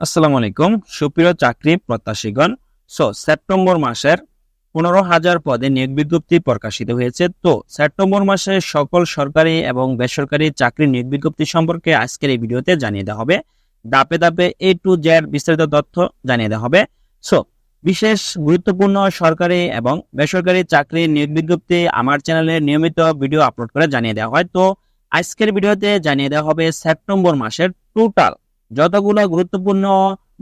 আসসালামু আলাইকুম, সুপ্রিয় চাকরি প্রত্যাশীগণ। সো সেপ্টেম্বর মাসের পনেরো হাজার পদে নিয়োগ বিজ্ঞপ্তি প্রকাশিত হয়েছে। তো, সেপ্টেম্বর মাসে সকল সরকারি এবং বেসরকারি চাকরি নিয়োগ বিজ্ঞপ্তি সম্পর্কে আজকের এই ভিডিওতে জানিয়ে দেওয়া হবে। দাপে দাপে এ টু জেড বিস্তারিত তথ্য জানিয়ে দেওয়া হবে। সো বিশেষ গুরুত্বপূর্ণ সরকারি এবং বেসরকারি চাকরি নিয়োগ বিজ্ঞপ্তি আমার চ্যানেলে নিয়মিত ভিডিও আপলোড করে জানিয়ে দেওয়া হয়। তো, আজকের ভিডিওতে জানিয়ে দেওয়া হবে সেপ্টেম্বর মাসের টোটাল যতগুলো গুরুত্বপূর্ণ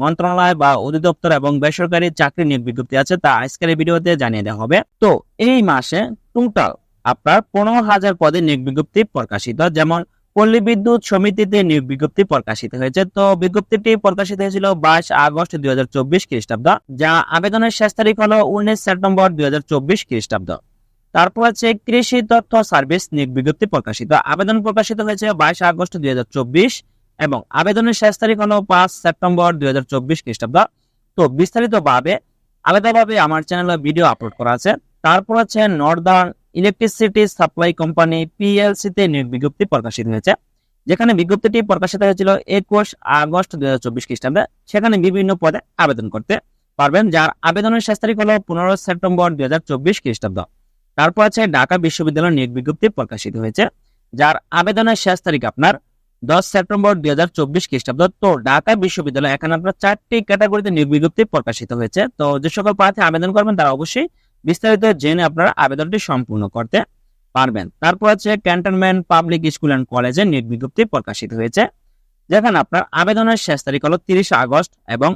মন্ত্রণালয় বা অধিদপ্তর এবং বেসরকারি চাকরি নিয়োগ বিজ্ঞপ্তি আছে তা আজকের এই ভিডিওতে জানিয়ে দেওয়া হবে। তো এই মাসে টোটাল আপনার পনেরো হাজার পদে নিয়োগ বিজ্ঞপ্তি প্রকাশিত, যেমন পল্লী বিদ্যুৎ সমিতিতে নিয়োগ বিজ্ঞপ্তি প্রকাশিত হয়েছে। তো বিজ্ঞপ্তিটি প্রকাশিত হয়েছিল বাইশ আগস্ট দুই হাজার চব্বিশ খ্রিস্টাব্দ, যা আবেদনের শেষ তারিখ হলো উনিশ সেপ্টেম্বর দুই হাজার চব্বিশ খ্রিস্টাব্দ। তারপর আছে কৃষি তথ্য সার্ভিস নিয়োগ বিজ্ঞপ্তি প্রকাশিত। আবেদন প্রকাশিত হয়েছে বাইশ আগস্ট দুই হাজার চব্বিশ এবং আবেদনের শেষ তারিখ হলো পাঁচ সেপ্টেম্বর দুই হাজার চব্বিশ খ্রিস্টাব্দ। তো বিস্তারিত ভাবে আলাদাভাবে আমার চ্যানেলে ভিডিও আপলোড করা আছে। তারপর আছে northern electricity supply company PLC তে নিয়োগ বিজ্ঞপ্তি প্রকাশিত হয়েছে। যেখানে বিজ্ঞপ্তিটি প্রকাশিত হয়েছিল একুশ আগস্ট দুই হাজার চব্বিশ খ্রিস্টাব্দে। সেখানে বিভিন্ন পদে আবেদন করতে পারবেন, যার আবেদনের শেষ তারিখ হলো পনেরো সেপ্টেম্বর দুই হাজার চব্বিশ খ্রিস্টাব্দ। তারপর আছে ঢাকা বিশ্ববিদ্যালয় নিয়োগ বিজ্ঞপ্তি প্রকাশিত হয়েছে, যার আবেদনের শেষ তারিখ আপনার দশ সেপ্টেম্বর দুই হাজার চব্বিশ খ্রিস্টাব্দ। তো ঢাকা বিশ্ববিদ্যালয় এখানে আপনার চারটি ক্যাটাগরিতে নিয়োগ বিজ্ঞপ্তি প্রকাশিত হয়েছে। তো যে সকল প্রার্থী আবেদন করবেন, তারা অবশ্যই বিস্তারিত জেনে আপনারা আবেদনটি সম্পূর্ণ করতে পারবেন। তারপর আছে ক্যান্টনমেন্ট পাবলিক স্কুল অ্যান্ড কলেজে নিয়োগ বিজ্ঞপ্তি প্রকাশিত হয়েছে। যেখানে আপনার আবেদনের শেষ তারিখ হলো তিরিশ আগস্ট এবং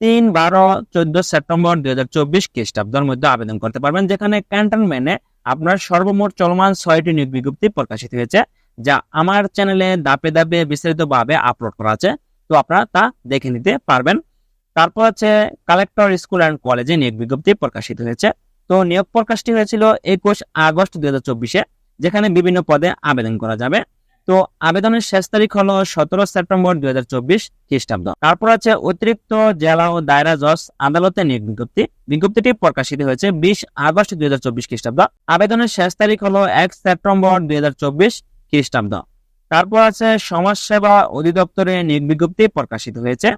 তিন বারো চোদ্দ সেপ্টেম্বর দুই হাজার চব্বিশ খ্রিস্টাব্দের মধ্যে আবেদন করতে পারবেন। যেখানে ক্যান্টনমেন্টে আপনার সর্বমোট চলমান ছয়টি নিয়োগ বিজ্ঞপ্তি প্রকাশিত হয়েছে। যা আমার চ্যানেলে দাপে দাপে বিস্তারিতভাবে আপলোড করা আছে। তো আপনারা তা দেখে নিতে পারবেন। তারপর আছে কালেক্টর স্কুল অ্যান্ড কলেজে নিয়োগ বিজ্ঞপ্তি প্রকাশিত হয়েছে। তো নিয়োগ প্রকাশটি হয়েছিল একুশ আগস্ট দুই হাজার চব্বিশে, যেখানে বিভিন্ন পদে আবেদন করা যাবে। তো আবেদনের শেষ তারিখ হলো সতেরো সেপ্টেম্বর দুই হাজার চব্বিশ খ্রিস্টাব্দ। তারপর আছে অতিরিক্ত জেলা ও দায়রা জজ আদালতে নিয়োগ বিজ্ঞপ্তি। বিজ্ঞপ্তিটি প্রকাশিত হয়েছে বিশ আগস্ট দুই হাজার চব্বিশ খ্রিস্টাব্দ। আবেদনের শেষ তারিখ হলো এক সেপ্টেম্বর দুই হাজার চব্বিশ। খ্রিস্টাব্দ। তারপর আছে সমাজসেবা অধিদপ্তরে নিয়োগ বিজ্ঞপ্তি প্রকাশিত হয়েছে।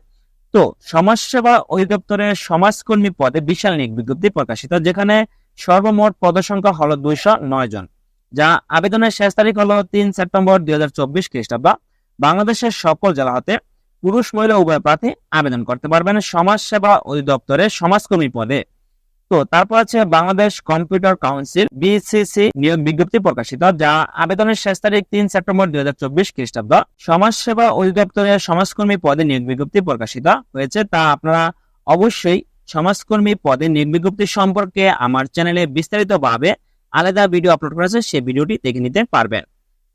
তো সমাজসেবা অধিদপ্তরে সমাজকর্মী পদে বিশাল নিয়োগ বিজ্ঞপ্তি প্রকাশিত, যেখানে সর্বমোট পদসংখ্যা হলো দুইশো নয় জন, যা আবেদনের শেষ তারিখ হলো তিন সেপ্টেম্বর দুই হাজার চব্বিশ খ্রিস্টাব্দ। বাংলাদেশের সকল জেলা হতে পুরুষ, মহিলা, উভয় প্রার্থী আবেদন করতে পারবেন সমাজসেবা অধিদপ্তরে সমাজকর্মী পদে। তো তারপর আছে বাংলাদেশ কম্পিউটার কাউন্সিল বিসিসি নিয়োগ বিজ্ঞপ্তি প্রকাশিত, যা আবেদনের শেষ তারিখ তিন সেপ্টেম্বর দুই হাজার চব্বিশ খ্রিস্টাব্দ। সমাজসেবা অধিদপ্তরের সমাজকর্মী পদে নিয়োগ বিজ্ঞপ্তি প্রকাশিত হয়েছে, তা আপনারা অবশ্যই সমাজকর্মী পদে নিয়োগ বিজ্ঞপ্তি সম্পর্কে আমার চ্যানেলে বিস্তারিতভাবে আলাদা ভিডিও আপলোড করেছে সেই ভিডিওটি দেখে নিতে পারবেন।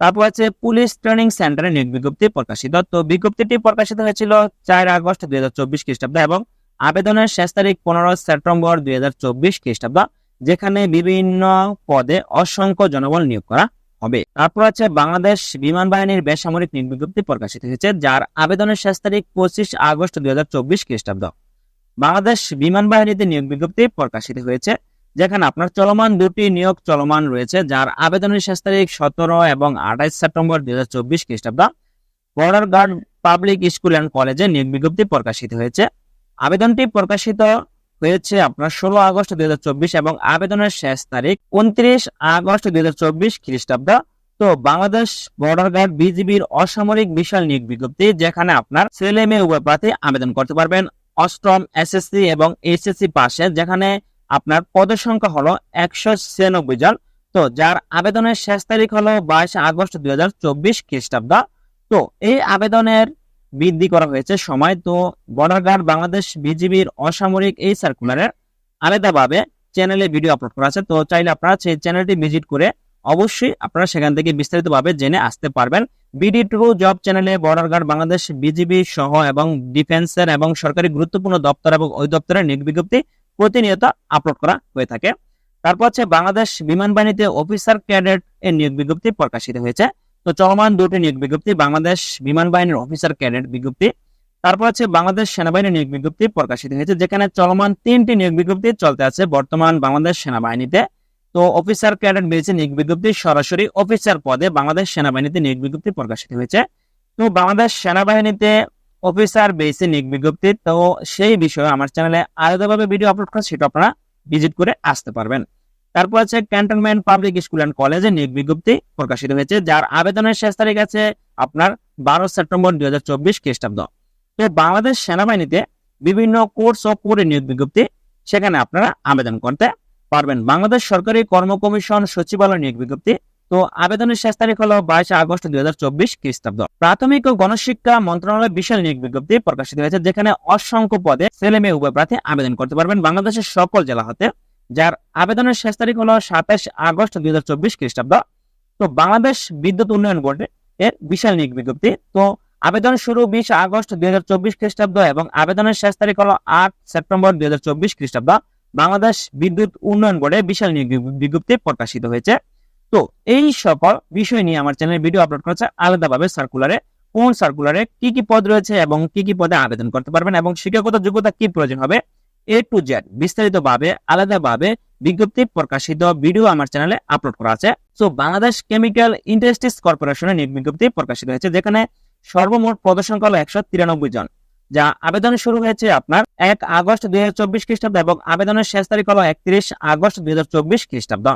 তারপর আছে পুলিশ ট্রেনিং সেন্টারে নিয়োগ বিজ্ঞপ্তি প্রকাশিত, তো বিজ্ঞপ্তিটি প্রকাশিত হয়েছিল চার আগস্ট দুই হাজার চব্বিশ খ্রিস্টাব্দ এবং আবেদনের শেষ তারিখ পনেরো সেপ্টেম্বর দুই হাজার চব্বিশ খ্রিস্টাব্দ, যেখানে বিভিন্ন পদে অসংখ্য জনবল নিয়োগ করা হবে। তারপর আছে বাংলাদেশ বিমান বাহিনীর বেসামরিক বিজ্ঞপ্তি প্রকাশিত হয়েছে, যার আবেদনের শেষ তারিখ পঁচিশ আগস্ট দুই হাজার চব্বিশ খ্রিস্টাব্দ। বাংলাদেশ বিমান বাহিনীতে নিয়োগ বিজ্ঞপ্তি প্রকাশিত হয়েছে, যেখানে আপনার চলমান দুটি নিয়োগ চলমান রয়েছে, যার আবেদনের শেষ তারিখ সতেরো এবং আঠাইশ সেপ্টেম্বর দুই হাজার চব্বিশ খ্রিস্টাব্দ। Border guard public school and কলেজে নিয়োগ বিজ্ঞপ্তি প্রকাশিত হয়েছে। আবেদনটি প্রকাশিত হয়েছে আপনার ষোলো আগস্ট দুই হাজার চব্বিশ এবং আবেদনের শেষ তারিখ উনত্রিশ আগস্ট দুই হাজার চব্বিশ খ্রিস্টাব্দ। তো বাংলাদেশ বর্ডার গার্ড বিজিবির অসামরিক বিশাল নিয়োগ বিজ্ঞপ্তি, যেখানে আপনার ছেলে মেয়ে উভয় প্রার্থী আবেদন করতে পারবেন। অষ্টম এসএসসি এবং এইচএসসি পাশে, যেখানে আপনার পদের সংখ্যা হলো একশো ছিয়ানব্বই জন। তো যার আবেদনের শেষ তারিখ হলো বাইশ আগস্ট দুই হাজার চব্বিশ খ্রিস্টাব্দ। তো এই আবেদনের বৃদ্ধি করা হয়েছে। সময় তো বর্ডার গার্ড বাংলাদেশ বিজিবির অসামরিক এই সার্কুলারের আলাদাভাবে চ্যানেলে ভিডিও আপলোড করা আছে। তো চাইলে আপনারা সেই চ্যানেলটি ভিজিট করে অবশ্যই আপনারা সেখান থেকে বিস্তারিতভাবে জেনে আসতে পারবেন। বিডি টু জব চ্যানেলে বর্ডার গার্ড বাংলাদেশ বিজিবি সহ এবং ডিফেন্সের এবং সরকারি গুরুত্বপূর্ণ দপ্তর এবং ওই দপ্তরের নিয়োগ বিজ্ঞপ্তি প্রতিনিয়ত আপলোড করা হয়ে থাকে। তারপর হচ্ছে বাংলাদেশ বিমান বাহিনীতে অফিসার ক্যাডেট এর নিয়োগ বিজ্ঞপ্তি প্রকাশিত হয়েছে। তো চলমান দুটি নিয়োগ বিজ্ঞপ্তি, বাংলাদেশ বিমান বাহিনীর অফিসার ক্যাডেট বিজ্ঞপ্তি, তারপর আছে বাংলাদেশ সেনাবাহিনীর নিয়োগ বিজ্ঞপ্তি প্রকাশিত হয়েছে, যেখানে চলমান তিনটি নিয়োগ বিজ্ঞপ্তি চলতে আছে বর্তমান বাংলাদেশ সেনাবাহিনীতে। তো অফিসার ক্যাডেট বেছে নিয়োগ বিজ্ঞপ্তি সরাসরি অফিসার পদে বাংলাদেশ সেনাবাহিনীতে নিয়োগ বিজ্ঞপ্তি প্রকাশিত হয়েছে। তো বাংলাদেশ সেনাবাহিনীতে অফিসার বেসে নিয়োগ বিজ্ঞপ্তি, তো সেই বিষয়ে আমার চ্যানেলে আলাদাভাবে ভিডিও আপলোড করা, সেটা আপনারা ভিজিট করে আসতে পারবেন। তারপর আছে ক্যান্টনমেন্ট পাবলিক স্কুল অ্যান্ড কলেজে নিয়োগ বিজ্ঞপ্তি প্রকাশিত হয়েছে, যার আবেদনের শেষ তারিখ আছে আপনার বারো সেপ্টেম্বর দুই হাজার চব্বিশ খ্রিস্টাব্দ। বাংলাদেশ সেনাবাহিনীতে বিভিন্ন কোর্স ও কোরে নিয়োগ বিজ্ঞপ্তি, সেখানে আপনারা আবেদন করতে পারবেন। বাংলাদেশ সরকারি কর্ম কমিশন সচিবালয় নিয়োগ বিজ্ঞপ্তি, তো আবেদনের শেষ তারিখ হলো বাইশে আগস্ট দুই হাজার চব্বিশ খ্রিস্টাব্দ। প্রাথমিক ও গণশিক্ষা মন্ত্রণালয় বিশাল নিয়োগ বিজ্ঞপ্তি প্রকাশিত হয়েছে, যেখানে অসংখ্য পদে ছেলে মেয়ে উভয় প্রার্থী আবেদন করতে পারবেন। বাংলাদেশের সকল জেলা হতে যার আবেদনের শেষ তারিখ হলো সাতাশ আগস্ট দুই হাজার চব্বিশ খ্রিস্টাব্দ। তো বাংলাদেশ বিদ্যুৎ উন্নয়ন বোর্ড এর বিশাল নিয়োগ বিজ্ঞপ্তি। তো আবেদন শুরু বিশ আগস্ট দুই হাজার চব্বিশ খ্রিস্টাব্দ এবং আবেদনের শেষ তারিখ হলো আট সেপ্টেম্বর দুই হাজার চব্বিশ খ্রিস্টাব্দ। বাংলাদেশ বিদ্যুৎ উন্নয়ন বোর্ডে বিশাল নিয়োগ বিজ্ঞপ্তি প্রকাশিত হয়েছে। তো এই সকল বিষয় নিয়ে আমার চ্যানেলে ভিডিও আপলোড করেছে আলাদাভাবে সার্কুলারে কোন সার্কুলারে কি কি পদ রয়েছে এবং কি কি পদে আবেদন করতে পারবেন এবং শিক্ষাগত যোগ্যতা কি প্রয়োজন হবে এ টু জেড বিস্তারিত ভাবে আলাদাভাবে বিজ্ঞপ্তি প্রকাশিত ভিডিও আমার চ্যানেলে আপলোড করা আছে। সো বাংলাদেশ কেমিক্যাল ইন্ডাস্ট্রিজ কর্পোরেশনের বিজ্ঞপ্তি প্রকাশিত হয়েছে, যেখানে সর্বমোট পদসংখ্যা হলো একশো জন, যা আবেদন শুরু হয়েছে আপনার এক আগস্ট দুই হাজার চব্বিশ খ্রিস্টাব্দ এবং আবেদনের শেষ তারিখ হলো একত্রিশ আগস্ট দুই হাজার চব্বিশ খ্রিস্টাব্দ।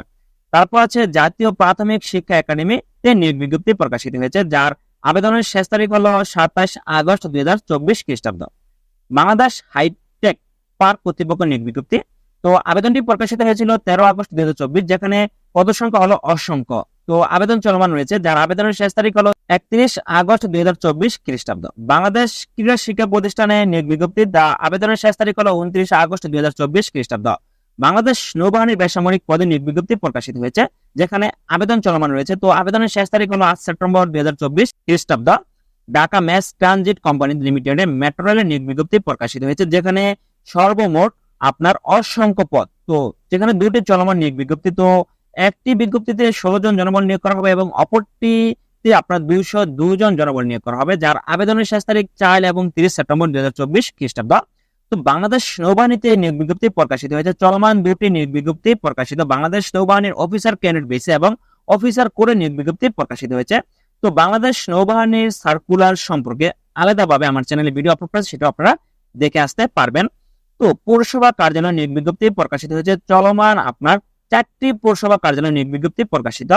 তারপর আছে জাতীয় প্রাথমিক শিক্ষা একাডেমিতে নিয়োগ বিজ্ঞপ্তি প্রকাশিত হয়েছে, যার আবেদনের শেষ তারিখ হলো সাতাশ আগস্ট দুই হাজার চব্বিশ খ্রিস্টাব্দ। বাংলাদেশ হাইটেক পার্ক কর্তৃপক্ষ নিয়োগ বিজ্ঞপ্তি। তো আবেদনটি প্রকাশিত হয়েছিল তেরো আগস্ট দুই চব্বিশ, যেখানে পদসংখ্যা হলো অসংখ্য। তো আবেদন চলমান রয়েছে, যার আবেদনের শেষ তারিখ হলো একত্রিশ আগস্ট দুই হাজার চব্বিশ খ্রিস্টাব্দ। বাংলাদেশ ক্রীড়া শিক্ষা প্রতিষ্ঠানে নিয়োগ বিজ্ঞপ্তি দা আবেদনের শেষ তারিখ হলো উনত্রিশ আগস্ট দুই হাজার চব্বিশ খ্রিস্টাব্দ। বাংলাদেশ নৌবাহিনীর বেসামরিক পদে নিয়োগ বিজ্ঞপ্তি প্রকাশিত হয়েছে, যেখানে আবেদন চলমান রয়েছে। তো আবেদনের শেষ তারিখ হলো আট সেপ্টেম্বর দুই হাজার চব্বিশ খ্রিস্টাব্দ। ঢাকা ম্যাস ট্রানজিট কোম্পানি লিমিটেডে মেট্রো রেলের নিয়োগ বিজ্ঞপ্তি প্রকাশিত হয়েছে, যেখানে সর্বমোট আপনার অসংখ্য পদ। তো যেখানে দুটি চলমান নিয়োগ বিজ্ঞপ্তি, তো একটি বিজ্ঞপ্তিতে ষোলো জন জনবল নিয়োগ করা হবে এবং অপরটিতে আপনার দুইশো দুজন জনবল নিয়োগ করা হবে, যার আবেদনের শেষ তারিখ চার এবং তিরিশ সেপ্টেম্বর দুই হাজার চব্বিশ খ্রিস্টাব্দ। তো বাংলাদেশ নৌবাহিনীতে নিয়োগ বিজ্ঞপ্তি প্রকাশিত হয়েছে। চলমান দুটি নিয়োগ বিজ্ঞপ্তি প্রকাশিত বাংলাদেশ নৌবাহিনীর অফিসার ক্যাডেট বেসে এবং অফিসার করে নিয়োগ বিজ্ঞপ্তি প্রকাশিত হয়েছে। তো বাংলাদেশ নৌবাহিনীর সার্কুলার সম্পর্কে আলাদাভাবে আমার চ্যানেলে ভিডিও আপলোড করেছে সেটা আপনারা দেখে আসতে পারবেন। তো পৌরসভা কার্যালয় নিয়োগ বিজ্ঞপ্তি প্রকাশিত হয়েছে। চলমান আপনার চারটি পৌরসভা কার্যালয় নিয়োগ বিজ্ঞপ্তি প্রকাশিত।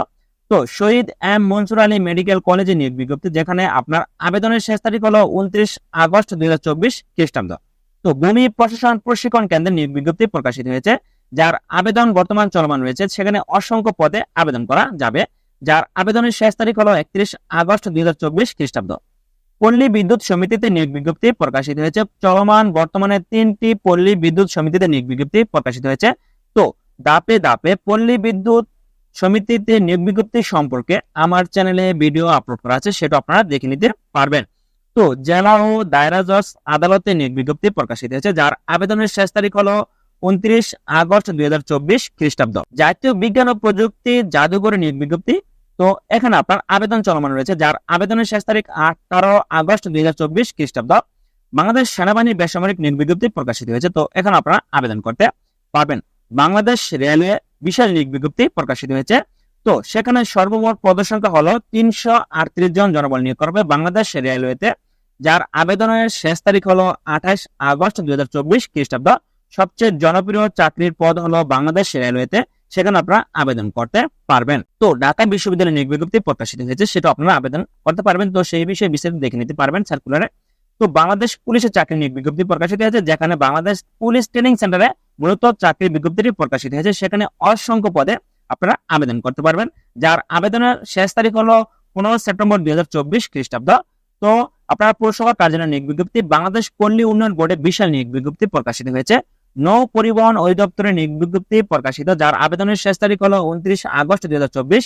তো শহীদ এম মনসুর আলী মেডিকেল কলেজে নিয়োগ বিজ্ঞপ্তি, যেখানে আপনার আবেদনের শেষ তারিখ হলো উনত্রিশ আগস্ট দুই হাজার চব্বিশ খ্রিস্টাব্দ। তো ভূমি প্রশাসন প্রশিক্ষণ কেন্দ্রে নিয়োগ বিজ্ঞপ্তি প্রকাশিত হয়েছে, যার আবেদন বর্তমান চলমান রয়েছে। সেখানে অসংখ্য পদে আবেদন করা যাবে, যার আবেদনের শেষ তারিখ হলো একত্রিশ আগস্ট দুই হাজার চব্বিশ খ্রিস্টাব্দ। পল্লী বিদ্যুৎ সমিতিতে নিয়োগ বিজ্ঞপ্তি প্রকাশিত হয়েছে। চলমান বর্তমানে তিনটি পল্লী বিদ্যুৎ সমিতিতে নিয়োগ বিজ্ঞপ্তি প্রকাশিত হয়েছে। তো দাপে দাপে পল্লী বিদ্যুৎ সমিতিতে নিয়োগ বিজ্ঞপ্তি সম্পর্কে আমার চ্যানেলে ভিডিও আপলোড করা আছে, সেটা আপনারা দেখে নিতে পারবেন। তো, জেলা ও দায়রা জজ আদালতে নিয়োগ বিজ্ঞপ্তি প্রকাশিত হয়েছে, যার আবেদনের শেষ তারিখ হলো উনত্রিশ আগস্ট দুই হাজার চব্বিশ খ্রিস্টাব্দ। জাতীয় বিজ্ঞান ও প্রযুক্তি জাদুঘরে নিয়োগ বিজ্ঞপ্তি তো এখানে আপনার আবেদন চলমান রয়েছে, যার আবেদনের শেষ তারিখ আঠারো আগস্ট দুই হাজার চব্বিশ খ্রিস্টাব্দ। বাংলাদেশ সেনাবাহিনীর বেসামরিক নিয়োগ বিজ্ঞপ্তি প্রকাশিত হয়েছে, তো এখানে আপনারা আবেদন করতে পারবেন। বাংলাদেশ রেলওয়ে বিশাল নিয়োগ বিজ্ঞপ্তি প্রকাশিত হয়েছে, তো সেখানে সর্বমোট পদসংখ্যা হলো তিনশো আটত্রিশ জন জনবল নিয়োগ করবে বাংলাদেশ রেলওয়েতে, যার আবেদনের শেষ তারিখ হলো আঠাশ আগস্ট দুই হাজার চব্বিশ খ্রিস্টাব্দ। সবচেয়ে জনপ্রিয় চাকরির পদ হলো বাংলাদেশ রেলওয়েতে সেখানে আপনারা আবেদন করতে পারবেন। তো ঢাকা বিশ্ববিদ্যালয় নিয়োগ বিজ্ঞপ্তি প্রকাশিত হয়েছে সেটা আপনারা আবেদন করতে পারবেন। তো সেই বিষয়ে বিস্তারিত দেখে নিতে পারবেন সার্কুলারে তো বাংলাদেশ পুলিশের চাকরি নিয়োগ বিজ্ঞপ্তি প্রকাশিত হয়েছে, যেখানে বাংলাদেশ পুলিশ ট্রেনিং সেন্টারে মূলত চাকরির বিজ্ঞপ্তিটি প্রকাশিত হয়েছে। সেখানে অসংখ্য পদে আপনারা আবেদন করতে পারবেন। যার আবেদনের শেষ তারিখ হলো পনেরো সেপ্টেম্বর দুই হাজার চব্বিশ খ্রিস্টাব্দ। তো আপনার পৌরসভা কার্যালয় নিয়োগ বিজ্ঞপ্তি বাংলাদেশ পল্লী উন্নয়ন বোর্ডে বিশাল নিয়োগ বিজ্ঞপ্তি প্রকাশিত হয়েছে। নৌ পরিবহন অধিদপ্তরের বিজ্ঞপ্তি প্রকাশিত, যার আবেদনের শেষ তারিখ হলো উনত্রিশ আগস্ট দুই হাজার চব্বিশ।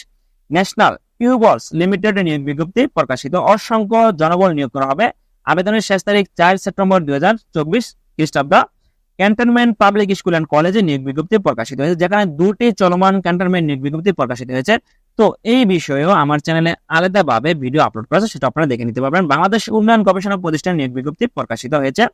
ন্যাশনাল পিউবলস লিমিটেড নিয়োগ বিজ্ঞপ্তি প্রকাশিত। অসংখ্য জনবল নিয়োগ করা হবে। আবেদনের শেষ তারিখ চার সেপ্টেম্বর দুই হাজার চব্বিশ খ্রিস্টাব্দ। ক্যান্টনমেন্ট পাবলিক স্কুল অ্যান্ড কলেজে নিয়োগ বিজ্ঞপ্তি প্রকাশিত হয়েছে, যেখানে দুটি চলমান ক্যান্টনমেন্ট নিয়োগ বিজ্ঞপ্তি প্রকাশিত হয়েছে। তো এই বিষয়েও আমার চ্যানেলে আলাদাভাবে ভিডিও আপলোড করা সেটা আপনারা দেখে নিতে পারবেন। বাংলাদেশ উন্নয়ন গবেষণা প্রতিষ্ঠান নিয়োগ বিজ্ঞপ্তি প্রকাশিত হয়েছে।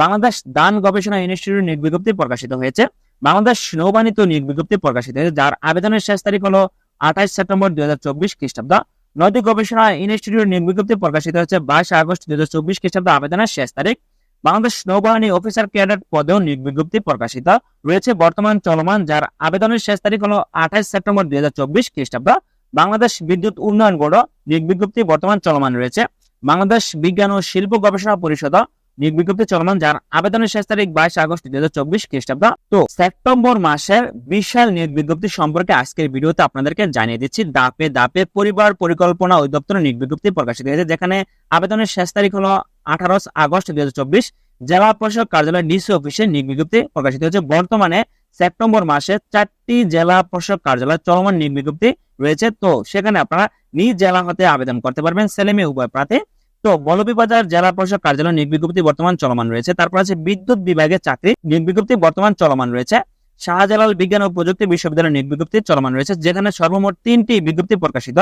বাংলাদেশ দান গবেষণা ইনস্টিটিউট নিয়োগ বিজ্ঞপ্তি প্রকাশিত হয়েছে। বাংলাদেশ নৌবাহিনীতে নিয়োগ বিজ্ঞপ্তি প্রকাশিত হয়েছে, যার আবেদনের শেষ তারিখ হলো আঠাশ সেপ্টেম্বর দুই হাজার চব্বিশ খ্রিস্টাব্দ। নদী গবেষণা ইনস্টিটিউট নিয়োগ বিজ্ঞপ্তি প্রকাশিত হচ্ছে বাইশ আগস্ট দুই হাজার চব্বিশ খ্রিস্টাব্দ, আবেদনের শেষ তারিখ। বাংলাদেশ নৌবাহিনী অফিসার ক্যাডেট পদেও নিয়োগ বিজ্ঞপ্তি প্রকাশিত রয়েছে, বর্তমান চলমান, যার আবেদনের শেষ তারিখ হলো আঠাইশ সেপ্টেম্বর দুই হাজার চব্বিশ খ্রিস্টাব্দ। বাংলাদেশ বিদ্যুৎ উন্নয়ন বোর্ড নিয়োগ বিজ্ঞপ্তি বর্তমান চলমান রয়েছে। বাংলাদেশ বিজ্ঞান ও শিল্প গবেষণা পরিষদ নিয়োগ বিজ্ঞপ্তি চলমান যার আবেদনের শেষ তারিখ বাইশ আগস্ট দুই হাজার চব্বিশ খ্রিস্টাব্দ। তো সেপ্টেম্বর মাসের বিশাল নিয়োগ বিজ্ঞপ্তি সম্পর্কে আজকের ভিডিওতে আপনাদেরকে জানিয়ে দিচ্ছি। দাপে দাপে পরিবার পরিকল্পনা অধিদপ্তরের নিয়োগ বিজ্ঞপ্তি প্রকাশিত হয়েছে, যেখানে আবেদনের শেষ তারিখ হলো আঠারো আগস্ট দুই হাজার চব্বিশ। জেলা প্রশাসক কার্যালয় ডিসি অফিসে নিয়োগ বিজ্ঞপ্তি প্রকাশিত হয়েছে। বর্তমানে সেপ্টেম্বর মাসে চারটি জেলা প্রশাসক কার্যালয় চলমান নিয়োগ বিজ্ঞপ্তি রয়েছে। তো সেখানে আপনারা নিজ জেলা হতে আবেদন করতে পারবেন। ছেলে মেয়ে, উভয় প্রার্থী। তো মৌলভীবাজার জেলা প্রশাসক কার্যালয় নিয়োগ বিজ্ঞপ্তি বর্তমান চলমান রয়েছে। তারপর আছে বিদ্যুৎ বিভাগের চাকরি, নিয়োগ বিজ্ঞপ্তি বর্তমান চলমান রয়েছে। শাহজালাল বিজ্ঞান ও প্রযুক্তি বিশ্ববিদ্যালয় নিয়োগ বিজ্ঞপ্তি চলমান রয়েছে, যেখানে সর্বমোট তিনটি বিজ্ঞপ্তি প্রকাশিত।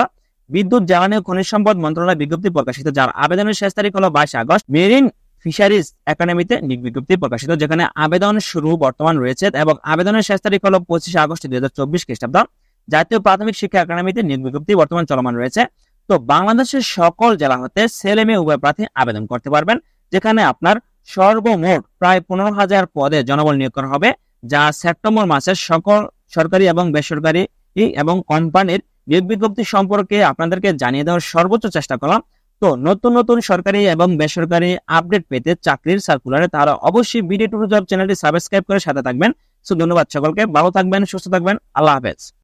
বিদ্যুৎ, জ্বালানি ও খনিজ সম্পদ মন্ত্রণালয় বিজ্ঞপ্তি প্রকাশিত, যার আবেদনের শেষ তারিখ হলো বাইশ আগস্ট। মেরিন ফিশারিজ একাডেমিতে নিয়োগ বিজ্ঞপ্তি প্রকাশিত, যেখানে আবেদন শুরু বর্তমান রয়েছে এবং আবেদনের শেষ তারিখ হলো পঁচিশে আগস্ট দুই হাজার চব্বিশ খ্রিস্টাব্দ। জাতীয় প্রাথমিক শিক্ষা একাডেমিতে নিয়োগ বিজ্ঞপ্তি বর্তমান চলমান রয়েছে। তো বাংলাদেশের সকল জেলা হতে ছেলে মেয়ে উভয় প্রার্থী আবেদন করতে পারবেন, যেখানে আপনার সর্বমোট প্রায় পনেরো হাজার পদে জনবল নিয়োগ করা হবে, যা সেপ্টেম্বর মাসের সকল সরকারি এবং বেসরকারি এবং কোম্পানির নিয়োগ বিজ্ঞপ্তি সম্পর্কে আপনাদেরকে জানিয়ে দেওয়ার সর্বোচ্চ চেষ্টা করলাম। তো নতুন নতুন সরকারি এবং বেসরকারি আপডেট পেতে চাকরির সার্কুলারে তারা অবশ্যই বিডি টু জব চ্যানেলটি সাবস্ক্রাইব করে সাথে থাকবেন। সো ধন্যবাদ সকলকে, ভালো থাকবেন, সুস্থ থাকবেন, আল্লাহ হাফেজ।